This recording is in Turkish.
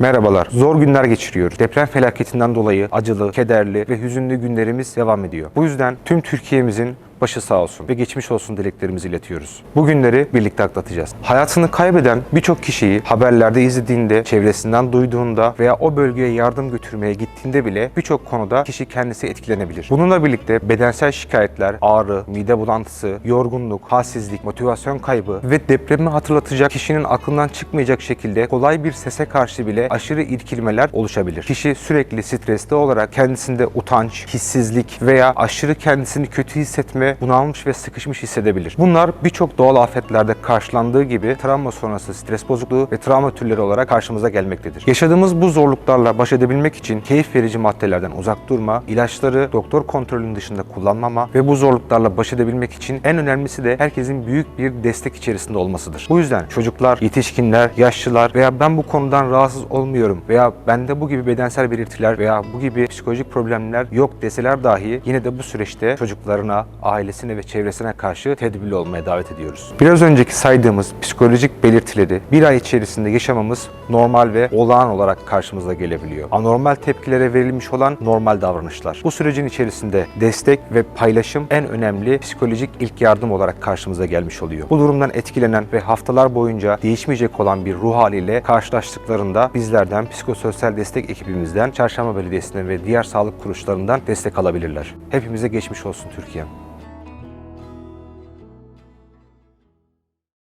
Merhabalar. Zor günler geçiriyoruz. Deprem felaketinden dolayı acılı, kederli ve hüzünlü günlerimiz devam ediyor. Bu yüzden tüm Türkiye'mizin başı sağ olsun ve geçmiş olsun dileklerimizi iletiyoruz. Bu günleri birlikte atlatacağız. Hayatını kaybeden birçok kişiyi haberlerde izlediğinde, çevresinden duyduğunda veya o bölgeye yardım götürmeye gittiğinde bile birçok konuda kişi kendisi etkilenebilir. Bununla birlikte bedensel şikayetler, ağrı, mide bulantısı, yorgunluk, halsizlik, motivasyon kaybı ve depremi hatırlatacak kişinin aklından çıkmayacak şekilde kolay bir sese karşı bile aşırı irkilmeler oluşabilir. Kişi sürekli stresli olarak kendisinde utanç, hissizlik veya aşırı kendisini kötü hissetme, bunalmış ve sıkışmış hissedebilir. Bunlar birçok doğal afetlerde karşılandığı gibi travma sonrası stres bozukluğu ve travma türleri olarak karşımıza gelmektedir. Yaşadığımız bu zorluklarla baş edebilmek için keyif verici maddelerden uzak durma, ilaçları doktor kontrolünün dışında kullanmama ve bu zorluklarla baş edebilmek için en önemlisi de herkesin büyük bir destek içerisinde olmasıdır. Bu yüzden çocuklar, yetişkinler, yaşlılar veya ben bu konudan rahatsız olmuyorum veya bende bu gibi bedensel belirtiler veya bu gibi psikolojik problemler yok deseler dahi yine de bu süreçte çocuklarına, ailesine ve çevresine karşı tedbirli olmaya davet ediyoruz. Biraz önceki saydığımız psikolojik belirtileri bir ay içerisinde yaşamamız normal ve olağan olarak karşımıza gelebiliyor. Anormal tepkilere verilmiş olan normal davranışlar. Bu sürecin içerisinde destek ve paylaşım en önemli psikolojik ilk yardım olarak karşımıza gelmiş oluyor. Bu durumdan etkilenen ve haftalar boyunca değişmeyecek olan bir ruh haliyle karşılaştıklarında bizlerden psikososyal destek ekibimizden, Çarşamba Belediyesi'nden ve diğer sağlık kuruluşlarından destek alabilirler. Hepimize geçmiş olsun Türkiye'm.